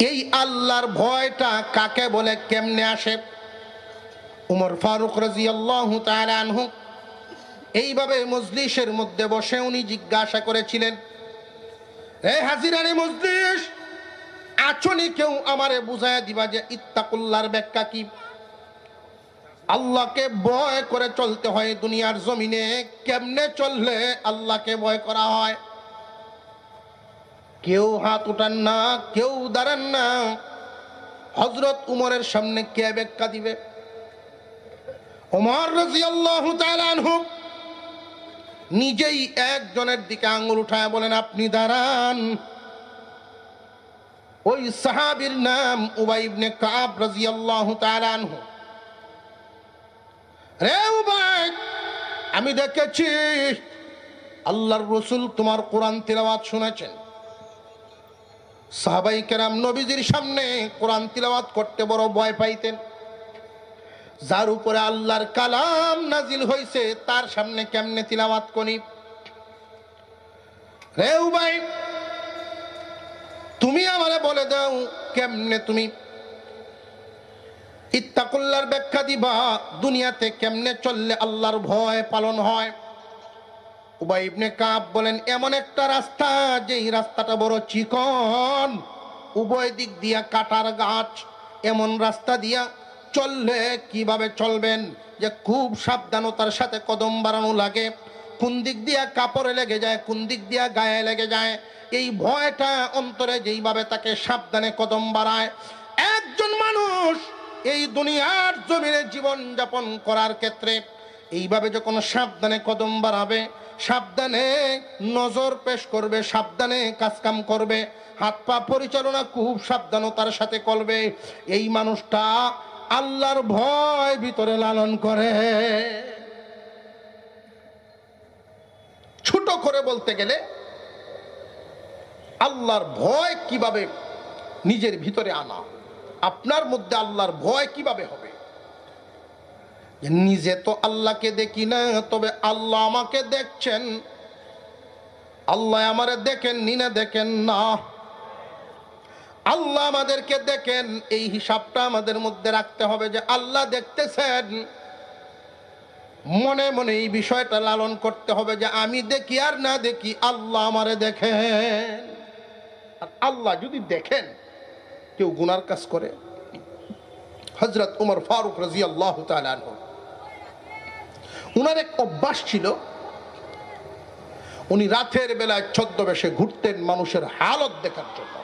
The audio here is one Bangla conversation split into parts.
এই আল্লাহর ভয়টা কাকে বলে, কেমনে আসে? উমর ফারুক রাজি আল্লাহ আনহু এইভাবে মজলিসের মধ্যে বসে উনি জিজ্ঞাসা করেছিলেন আচনি কেউ আমারে যে কি? আল্লাহকে ভয় করে চলতে হয় দুনিয়ার জমিনে, কেমনে চললে আল্লাহকে ভয় করা হয়? কেউ হাত উঠান না, কেউ দাঁড়ান না। হজরত উমরের সামনে কে ব্যাখ্যা দিবে? নিজেই একজনের দিকে আঙুল উঠায় বলেন, আপনি দাঁড়ান। ওই সাহাবীর নাম উবাই ইবনে কাব রাদিয়াল্লাহু তাআলা আনহু। রে উবাই, আমি দেখেছি, আল্লাহর রসুল তোমার কোরআন তিলাওয়াত শুনেছেন। সাহাবাই কেরাম নবীজির সামনে কোরআন তিলাওয়াত করতে বড় ভয় পাইতেন। যার উপরে আল্লাহর কালাম নাজিল হয়েছে তার সামনে কেমনে তিলাওয়াত করি? রে উবাই, তুমি আমারে বলে দাও কেমনে তুমি? ইত্তাকুল্লার ব্যাখ্যা দিবা, দুনিয়াতে কেমনে চললে আল্লাহর ভয় পালন হয়? উবাই ইবনে কাব বলেন, এমন একটা রাস্তা, যেই রাস্তাটা বড় চিকন, উভয় দিক দিয়া কাটার গাছ, এমন রাস্তা দিয়া চললে কীভাবে চলবেন? যে খুব সাবধানতার সাথে কদম বাড়ানো লাগে, কোন দিক দিয়া কাপড়ে লেগে যায়, কোন দিক দিয়া গায়ে লেগে যায়, এই ভয়টা অন্তরে যেইভাবে তাকে সাবধানে কদম বাড়ায়, একজন মানুষ এই দুনিয়ার জমিনে জীবন যাপন করার ক্ষেত্রে এইভাবে যখন সাবধানে কদম বাড়াবে সাবধানে নজর পেশ করবে, সাবধানে কাজকাম করবে, হাত পা পরিচালনা খুব সাবধানতার সাথে করবে। এই মানুষটা আল্লাহর ভয় ভিতরে লালন করে। ছোট করে বলতে গেলে আল্লাহর ভয় কীভাবে নিজের ভিতরে আনা? আপনার মধ্যে আল্লাহর ভয় কীভাবে হবে? নিজে তো আল্লাহকে দেখি না, তবে আল্লাহ আমাকে দেখছেন। আল্লাহ আমারে দেখেন নিনে দেখেন না। আল্লাহ আমাদেরকে দেখেন, এই হিসাবটা আমাদের মধ্যে রাখতে হবে যে আল্লাহ দেখতেছেন। মনে মনে এই বিষয়টা লালন করতে হবে যে আমি দেখি আর না দেখি, আল্লাহ আমারে দেখেন। আর আল্লাহ যদি দেখেন, কেউ গুনার কাজ করে? হজরত উমর ফারুক রাজি আল্লাহ উনার এক অভ্যাস ছিল, উনি রাতের বেলায় ছদ্মবেশে ঘুরতেন মানুষের হালত দেখার জন্য।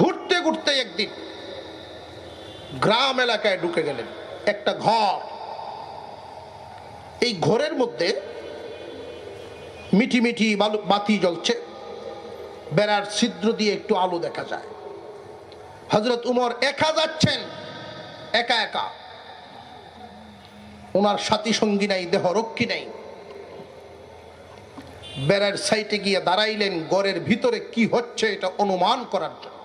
ঘুরতে ঘুরতে একদিন গ্রাম এলাকায় ঢুকে গেলেন, একটা ঘর। এই ঘরের মধ্যে মিঠি মিঠি বাতি জ্বলছে, বেড়ার ছিদ্র দিয়ে একটু আলো দেখা যায়। হজরত উমর একা যাচ্ছেন, একা একা। ওনার সাথী সঙ্গী নাই দেহ রক্ষী নাই। বেড়ার সাইটে গিয়ে দাঁড়াইলেন গড়ের ভিতরে কি হচ্ছে এটা অনুমান করার জন্য।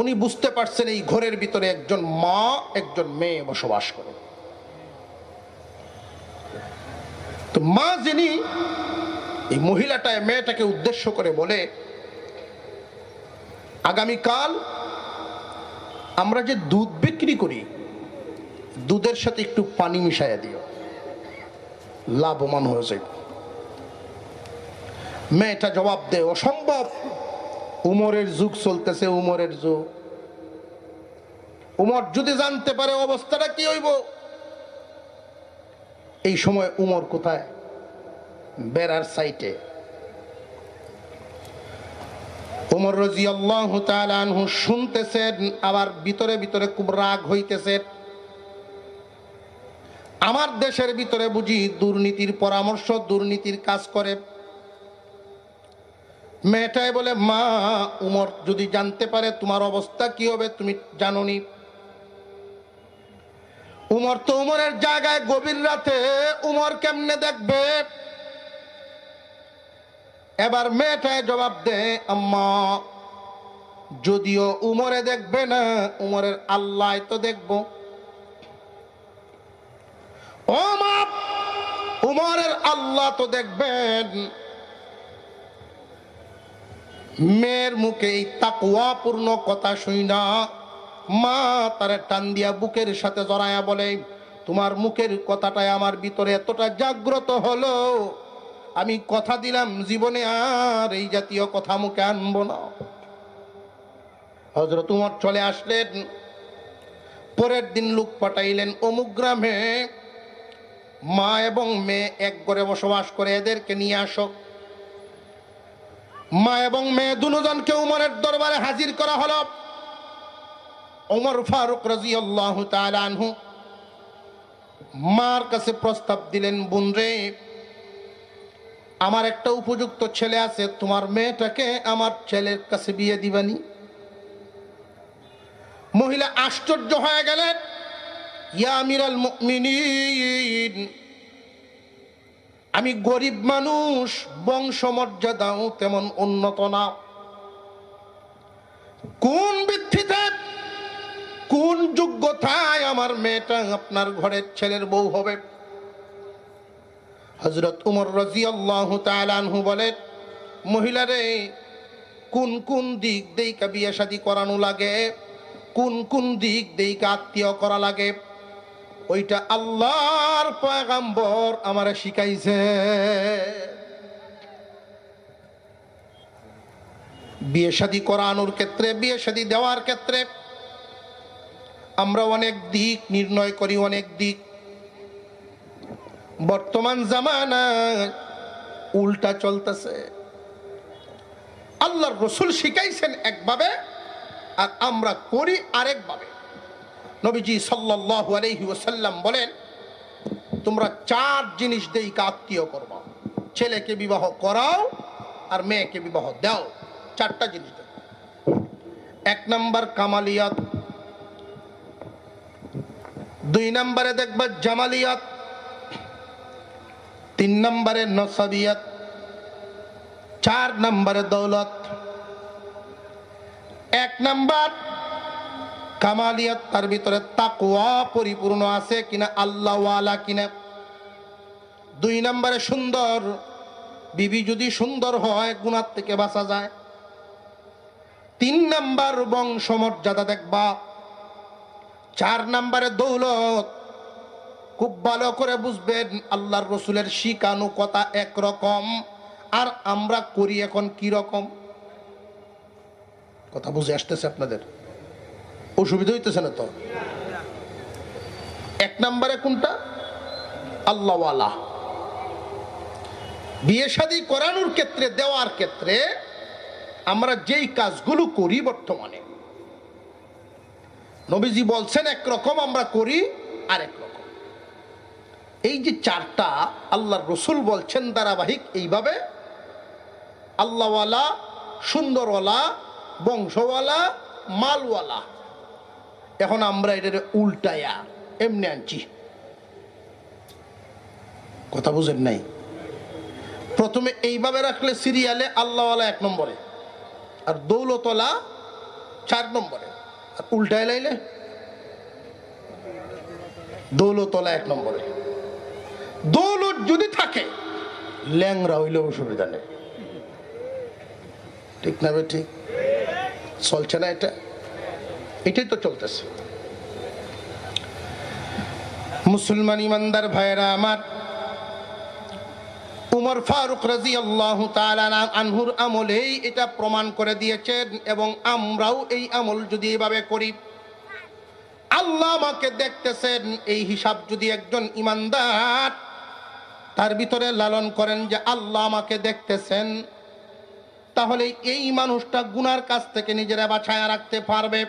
উনি বুঝতে পারছেন এই ঘরের ভিতরে একজন মা, একজন মেয়ে বসবাস করে। তো মা যিনি, এই মহিলাটায়, মেয়েটাকে উদ্দেশ্য করে বলে, আগামীকাল আমরা যে দুধ বিক্রি করি দুধের সাথে একটু পানি মিশাইয়া দিও। লাভবান হয়ে যাবে মেয়েটা জবাব দে, অসম্ভব। উমরের যুগ চলতেছে, উমরের যুগ। উমর যদি জানতে পারে অবস্থাটা কি হইব? এই সময় উমর কোথায়? বেড়ার সাইটে। উমর রাজি আল্লাহ শুনতেছেন, আবার ভিতরে ভিতরে খুব রাগ হইতেছেন আমার দেশের ভিতরে বুঝি দুর্নীতির পরামর্শ, দুর্নীতির কাজ করে। মেয়েটাই বলে, মা, উমর যদি জানতে পারে তোমার অবস্থা কি হবে, তুমি জানোনি। উমর তো উমরের জায়গায় গভীর রাতে উমর কেমনে দেখবে? এবার মেয়েটায় জবাব দে আম্মা, যদিও উমরে দেখবে না, উমরের আল্লাহ তো দেখব। উমরের আল্লাহ তো দেখবেন, মেয়ের মুখে এই তাকুয়াপূর্ণ কথা শুই না। মা তারে টান দিয়া বুকের সাথে জড়ায়া বলে, তোমার মুখের কথাটাই আমার ভিতরে এতটা জাগ্রত হলো, আমি কথা দিলাম জীবনে আর এই জাতীয় কথা মুখে আনব না। হজরত উমর চলে আসলেন, পরের দিন লোক পাঠাইলেন অমুক গ্রামে। মা এবং মেয়ে এক ঘরে বসবাস করে, এদেরকে নিয়ে আসো। মা এবং মেয়ে দুজনকে উমরের দরবারে হাজির করা হলো। ওমর ফারুক রাজি আল্লাহ আনহু মার কাছে প্রস্তাব দিলেন, বোন রে, আমার একটা উপযুক্ত ছেলে আছে, তোমার মেয়েটাকে আমার ছেলের কাছে বিয়ে দিবানি? মহিলা আশ্চর্য হয়ে গেলেন। ইয়া আমি গরিব মানুষ বংশমর্যাদাও তেমন উন্নত না। কোন ভিত্তিতে, কোন যোগ্যতায় আমার মেয়েটা আপনার ঘরের ছেলের বউ হবে? হজরত উমর রাজি আল্লাহ তালু বলেন, মহিলারে, কোন কোন দিক দেইকা বিয়ে শাদি করানো লাগে? কোন কোন দিক দেইকা আত্মীয় করা লাগে? ওইটা আল্লাহর পয়গাম্বর আমারে শিখাইছে। বিয়ে শাদি করানোর ক্ষেত্রে, বিয়ে শাদি দেওয়ার ক্ষেত্রে আমরা অনেক দিক নির্ণয় করি, অনেক দিক। বর্তমান জামানায় উল্টা চলতেছে। আল্লাহর রসুল শিখাইছেন একভাবে আর আমরা করি আরেকভাবে। নবীজি সাল্লাল্লাহু আলাইহি ওয়াসাল্লাম বলেন, তোমরা চার জিনিস দেই আত্মীয় করবা। ছেলেকে বিবাহ করাও আর মেয়েকে বিবাহ দাও। চারটা জিনিস এক নাম্বার কামালিয়াত। দুই নম্বরে দেখবা জামালিয়াত। তিন নম্বরে নসাবিয়াত। চার নম্বরে দৌলত। এক নাম্বার কামালিয়াত তার ভিতরে তাকুয়া পরিপূর্ণ আছে কিনা আল্লাহওয়ালা কিনা। দুই নম্বরে সুন্দর। বিবি যদি সুন্দর হয় গুণার থেকে বাঁচা যায়। তিন নাম্বার বংশমর্যাদা দেখবা। চার নাম্বারে দৌলত। খুব ভালো করে বুঝবেন, আল্লাহর রসুলের শিকানু কথা একরকম। আর আমরা করি এখন কি রকম কথা বুঝে আসতেছে আপনাদের। অসুবিধা হইতেছে না তো? এক নম্বরে কোনটা? আল্লাহওয়ালা। বিয়ে শাদী করানোর ক্ষেত্রে, দেওয়ার ক্ষেত্রে আমরা যেই কাজগুলো করি বর্তমানে, নবীজি বলছেন একরকম, আমরা করি আরেক রকম। এই যে চারটা আল্লাহর রসুল বলছেন ধারাবাহিক, এইভাবে আল্লাহওয়ালা, সুন্দরওয়ালা, বংশওয়ালা, মালওয়ালা এখন আমরা এটার উল্টায়া, এমনি আনছি। কথা বুঝেন নাই? প্রথমে এইভাবে রাখলে সিরিয়ালে আল্লাহওয়ালা এক নম্বরে, আর দৌলতলা চার নম্বরে। আর উল্টায় লাইলে? দৌলতলা এক নম্বরে। দৌলত যদি থাকে ল্যাংরা হইলে অসুবিধা নেই। ঠিক না ঠিক? চলছে না এটা? এটাই তো চলতেছে। মুসলমান ইমানদার ভাইয়েরা আমার, উমর ফারুক রাজি আল্লাহ আনহুর আমলেই এটা প্রমাণ করে দিয়েছেন এবং আমরাও এই আমল যদি এভাবে করি, আল্লাহ আমাকে দেখতেছেন, এই হিসাব যদি একজন ইমানদার তার ভিতরে লালন করেন যে আল্লাহ আমাকে দেখতেছেন, তাহলে এই মানুষটা গুনার কাছ থেকে নিজেরা বাছায় রাখতে পারবে।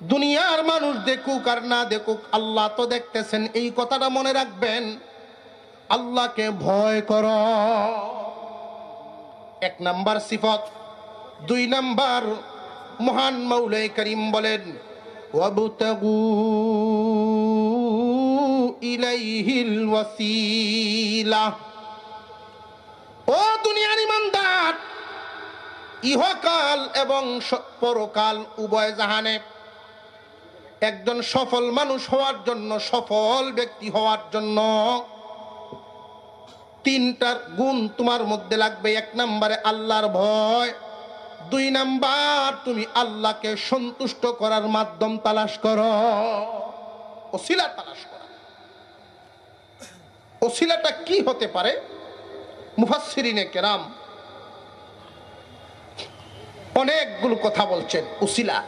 দুনিয়ার মানুষ দেখুক আর না দেখুক, আল্লাহ তো দেখতেছেন, এই কথাটা মনে রাখবেন। আল্লাহকে ভয় কর। এক নাম্বার সিফত, দুই নাম্বার মহান মৌলাই করিম বলেন ও দুনিয়ার ইমানদার, ইহকাল এবং পরকাল উভয় জাহানে একজন সফল মানুষ হওয়ার জন্য, সফল ব্যক্তি হওয়ার জন্য তিনটার গুণ তোমার মধ্যে লাগবে। এক নম্বরে আল্লাহর ভয়, দুই নাম্বার তুমি আল্লাহকে সন্তুষ্ট করার মাধ্যম তালাশ করো, ওসিলা তালাশ করা। ওসিলাটা কি হতে পারে? মুফাসসিরিনে কেরাম অনেকগুলো কথা বলছেন, ওসিলা।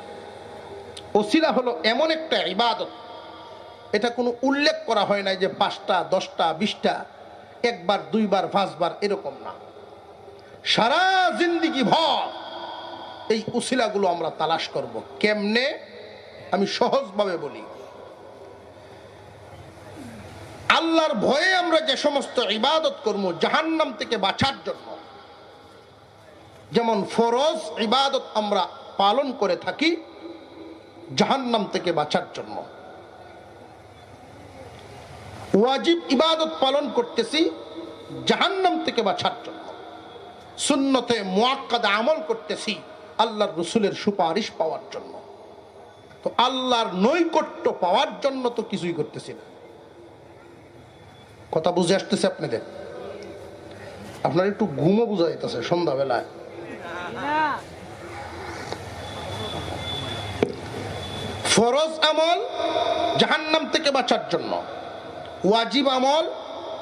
ওসিলা হলো এমন একটা ইবাদত। এটা কোনো উল্লেখ করা হয় নাই যে পাঁচটা, দশটা, বিশটা, একবার, দুইবার, পাঁচবার এরকম না। সারা জিন্দিগি ভর এই উসিলাগুলো আমরা তালাশ করব। কেমনে? আমি সহজভাবে বলি। আল্লাহর ভয়ে আমরা যে সমস্ত ইবাদত করব জাহান্নাম থেকে বাঁচার জন্য। যেমন ফরজ ইবাদত আমরা পালন করে থাকি জাহান্নাম থেকে বাঁচার জন্য। ওয়াজিব ইবাদত পালন করতেছি জাহান্নাম থেকে বাঁচার জন্য। সুন্নতে মোয়াক্কাদা আমল করতেছি আল্লাহর রসুলের সুপারিশ পাওয়ার জন্য। তো আল্লাহর নৈকট্য পাওয়ার জন্য তো কিছুই করতেছি না। কথা বুঝে আসতেছে আপনাদের? আপনার একটু ঘুমও বুঝা যাইতেছে সন্ধ্যাবেলায়। ফরজ আমল জাহান্নাম থেকে বাঁচার জন্য। ওয়াজিব আমল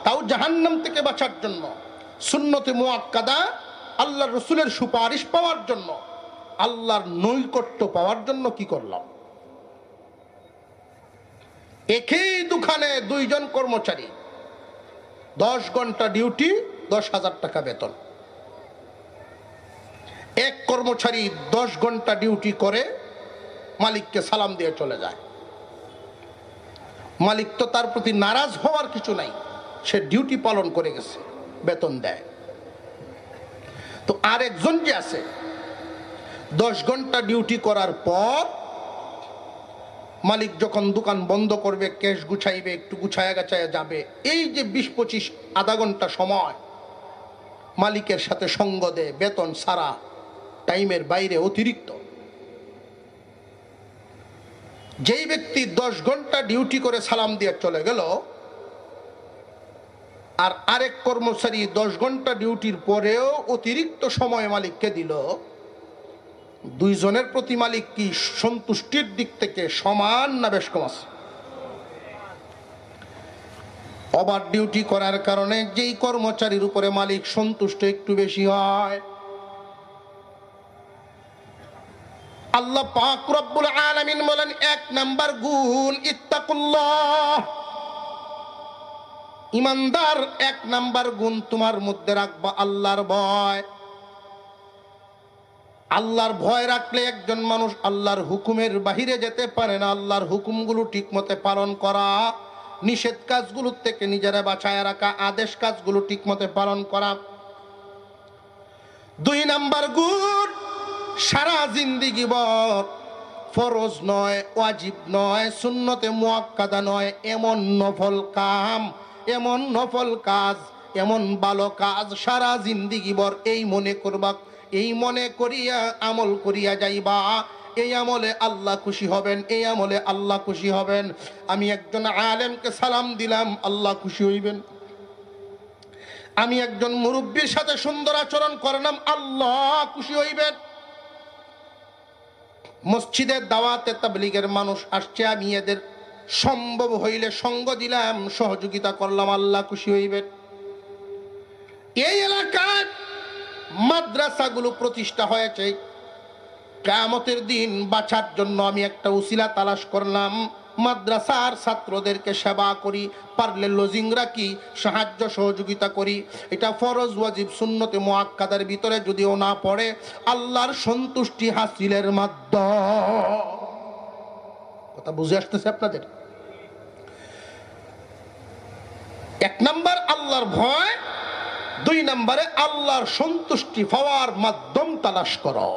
তাও জাহান্নাম থেকে বাঁচার জন্য। সুন্নতে মোয়াক্কাদা আল্লাহর রসুলের সুপারিশ পাওয়ার জন্য। আল্লাহর নৈকট্য পাওয়ার জন্য কি করলাম? একই দোকানে দুইজন কর্মচারী। দশ ঘণ্টা ডিউটি, দশ হাজার টাকা বেতন। এক কর্মচারী দশ ঘণ্টা ডিউটি করে মালিককে সালাম দিয়ে চলে যায়। মালিক তো তার প্রতি নারাজ হওয়ার কিছু নাই, সে ডিউটি পালন করে গেছে, বেতন দেয়। তো আর একজন যে আছে, দশ ঘণ্টা ডিউটি করার পর মালিক যখন দোকান বন্ধ করবে, ক্যাশ গুছাইবে, একটু গুছায়া গাছায়া যাবে, এই যে বিশ পঁচিশ আধা ঘণ্টা সময় মালিকের সাথে সঙ্গ দেয়, বেতন সারা টাইমের বাইরে অতিরিক্ত। যেই ব্যক্তি দশ ঘণ্টা ডিউটি করে সালাম দিয়ে চলে গেল, আর আরেক কর্মচারী দশ ঘণ্টা ডিউটির পরেও অতিরিক্ত সময় মালিককে দিল, দুইজনের প্রতি মালিক কি সন্তুষ্টির দিক থেকে সমান না বেশ কম আছে? ওভার ডিউটি করার কারণে যেই কর্মচারীর উপরে মালিক সন্তুষ্ট একটু বেশি হয় আল্লাহ পাক রব্বুল আলামিন বলেন, এক নাম্বার গুণ ইত্তাকুল্লাহ। ইমানদার এক নাম্বার গুণ তোমার মধ্যে রাখবা আল্লাহর ভয়। আল্লাহর ভয় রাখলে একজন মানুষ আল্লাহর হুকুমের বাহিরে যেতে পারে না, আল্লাহর হুকুমগুলো ঠিক মতে পালন করা, নিষেধ কাজগুলোর থেকে নিজেরা বাঁচায় রাখা, আদেশ কাজগুলো ঠিক মতে পালন করা। দুই নাম্বার গুণ সারা জিন্দিগি বর ফরজ নয়, ওয়াজিব নয়, সুন্নতে মুয়াক্কাদা নয়, এমন নফল কাম, এমন নফল কাজ, এমন ভালো কাজ সারা জিন্দিগি বর এই মনে করবা, এই মনে করিয়া, আমল করিয়া যাইবা। এই আমলে আল্লাহ খুশি হবেন, এই আমলে আল্লাহ খুশি হবেন। আমি একজন আলেমকে সালাম দিলাম, আল্লাহ খুশি হইবেন। আমি একজন মুরব্বীর সাথে সুন্দর আচরণ করলাম, আল্লাহ খুশি হইবেন। মসজিদের দাওয়াতে তাবলিগের মানুষ আসছে, আমি এদের সম্ভব হইলে সঙ্গ দিলাম, সহযোগিতা করলাম, আল্লাহ খুশি হইবেন। এই এলাকার মাদ্রাসাগুলো প্রতিষ্ঠা হয়েছে। কেয়ামতের দিন বাঁচার জন্য আমি একটা উসিলা তালাশ করলাম। মাদ্রাসার ছাত্রদেরকে সেবা করি, পারলে লজিং রাখি সাহায্য, সহযোগিতা করি। এটা ফরজ, ওয়াজিব, সুন্নতে মোয়াক্কাদের ভিতরে যদিও না পড়ে, আল্লাহর সন্তুষ্টি হাসিলের মাধ্যম। কথা বুঝে আসতেছে আপনাদের? এক নাম্বার আল্লাহর ভয়, দুই নম্বরে আল্লাহর সন্তুষ্টি পাওয়ার মাধ্যম তালাশ করো।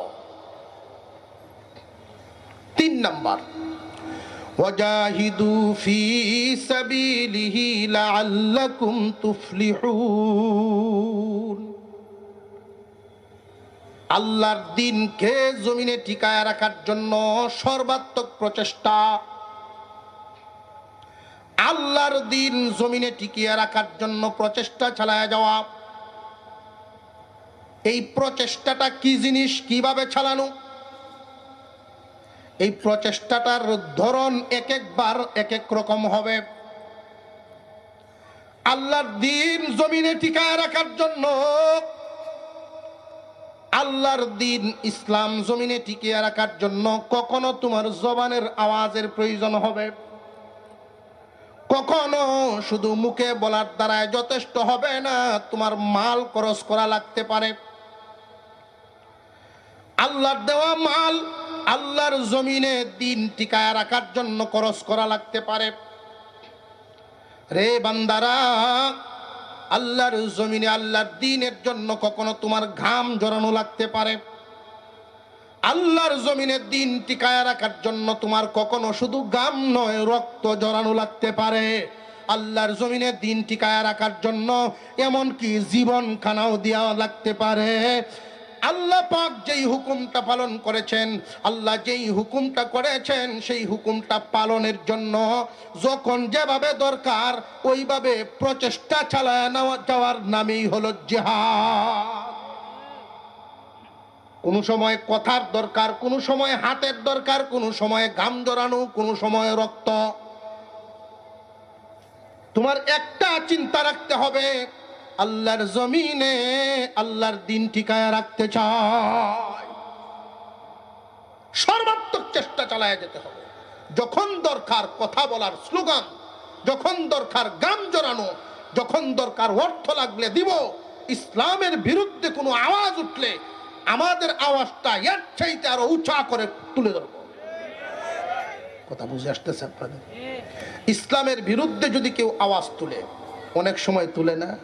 তিন নাম্বার وجاهدوا في سبيله لعلكم تفلحون আল্লাহর দিনকে জমিনে টিকায় রাখার জন্য সর্বাত্মক প্রচেষ্টা আল্লাহর দিন জমিনে টিকিয়ে রাখার জন্য প্রচেষ্টা চালায় যাওয়া এই প্রচেষ্টাটা কি জিনিস কিভাবে চালানো এই প্রচেষ্টাটার ধরন এক একবার এক এক রকম হবে। আল্লাহর দিন জমিনে টিকায় রাখার জন্য আল্লাহর দিন ইসলাম জমিনে টিকিয়ে রাখার জন্য কখনো তোমার জবানের আওয়াজের প্রয়োজন হবে। কখনো শুধু মুখে বলার দ্বারায় যথেষ্ট হবে না, তোমার মাল খরচ করা লাগতে পারে। আল্লাহর দেওয়া মাল আল্লাহর জমিনে দিন টিকায় রাখার জন্য খরচ করা লাগতে পারে। রে বান্দারা, আল্লাহর জমিনে আল্লাহর দিনের জন্য কখনো তোমার ঘাম জড়ানো লাগতে পারে। আল্লাহর জমিনে দিন টিকায় রাখার জন্য তোমার কখনো শুধু গাম নয়, রক্ত জড়ানো লাগতে পারে। আল্লাহর জমিনে দিন টিকায় রাখার জন্য এমনকি জীবন খানাও দেওয়া লাগতে পারে। আল্লাহ পাক যেই হুকুমটা পালন করেছেন, আল্লাহ যেই হুকুমটা করেছেন, সেই হুকুমটা পালনের জন্য যখন যেভাবে দরকার, ওইভাবে প্রচেষ্টা চালায় নেওয়া যাওয়ার নামেই হলো জেহাদ। কোনো সময় কথার দরকার, কোনো সময় হাতের দরকার, কোনো সময় ঘাম জড়ানো, কোনো সময় রক্ত। তোমার একটা চিন্তা রাখতে হবে আল্লাহর জমিনে আল্লাহর দিন ঠিকায় রাখতে চায়। সর্বাত্মক চেষ্টা চালায় যেতে হবে। যখন দরকার কথা বলার স্লোগান, যখন দরকার গান জড়ানো, যখন দরকার অর্থ লাগলে দিব, ইসলামের বিরুদ্ধে কোনো আওয়াজ উঠলে আমাদের আওয়াজটা এর চাইতে আরও উঁচা করে তুলে ধরবো। কথা বুঝে আসতেছে আপনাদের? ইসলামের বিরুদ্ধে যদি কেউ আওয়াজ তুলে, অনেক সময় তুলে না?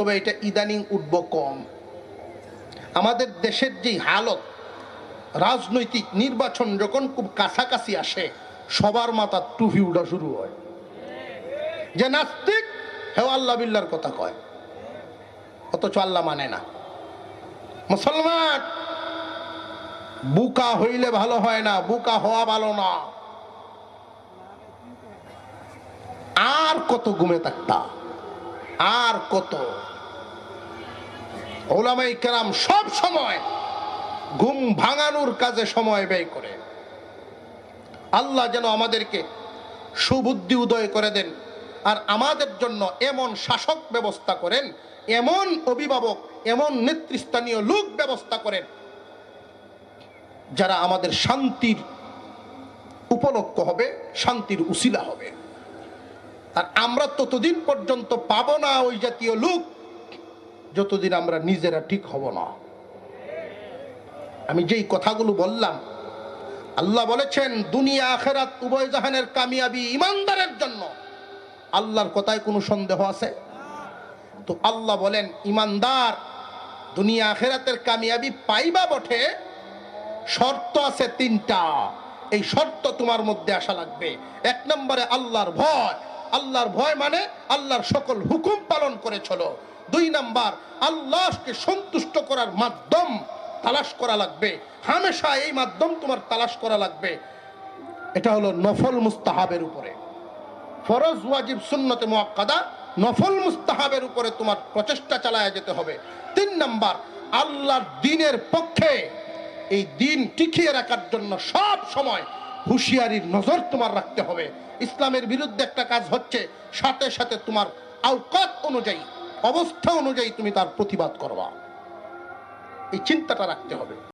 তবে এটা ইদানিং উঠব কম। আমাদের দেশের যেই হালত, রাজনৈতিক নির্বাচন যখন খুব কাছাকাছি আসে, সবার মাথা টুফি উঠা শুরু হয়। যে নাস্তিক, হেও আল্লাহ বিল্লার কথা কয়। অথচ আল্লাহ মানে না। মুসলমান, বুকা হইলে ভালো হয় না, বুকা হওয়া ভালো না। আর কত ঘুমে থাকতা আর কত ওলামাই কেরাম সব সময় ঘুম ভাঙানোর কাজে সময় ব্যয় করে। আল্লাহ যেন আমাদেরকে সুবুদ্ধি উদয় করে দেন আর আমাদের জন্য এমন শাসক ব্যবস্থা করেন, এমন অভিভাবক, এমন নেতৃস্থানীয় লোক ব্যবস্থা করেন, যারা আমাদের শান্তির উপলক্ষ হবে, শান্তির উসিলা হবে। আর আমরা ততদিন পর্যন্ত পাবো না ওই জাতীয় লোক যতদিন আমরা নিজেরা ঠিক হব না। আমি যেই কথাগুলো বললাম, আল্লাহ বলেছেন, দুনিয়া আখেরাত উভয় জাহানের কামিয়াবি ইমানদারের জন্য। আল্লাহর কথায় কোনো সন্দেহ আছে? তো আল্লাহ বলেন, ইমানদার দুনিয়া আখেরাতের কামিয়াবি পাইবা বটে, শর্ত আছে তিনটা। এই শর্ত তোমার মধ্যে আসা লাগবে। এক নম্বরে আল্লাহর ভয় আল্লাহর ভয় মানে আল্লাহর সকল হুকুম পালন করে চলো। দুই নাম্বার, আল্লাহকে সন্তুষ্ট করার মাধ্যম তালাশ করা লাগবে। হামেশা এই মাধ্যম তোমার তালাশ করা লাগবে। এটা হলো নফল মুস্তাহাবের উপরে। ফরজ, ওয়াজিব, সুন্নতে মোয়াক্কাদা নফল মুস্তাহাবের উপরে তোমার প্রচেষ্টা চালায় যেতে হবে। তিন নাম্বার, আল্লাহর দিনের পক্ষে এই দিন টিকিয়ে রাখার জন্য সব সময় হুঁশিয়ারির নজর তোমার রাখতে হবে। ইসলামের বিরুদ্ধে একটা কাজ হচ্ছে, সাথে সাথে তোমার আওকাত অনুযায়ী, অবস্থা অনুযায়ী তুমি তার প্রতিবাদ করবা। এই চিন্তাটা রাখতে হবে।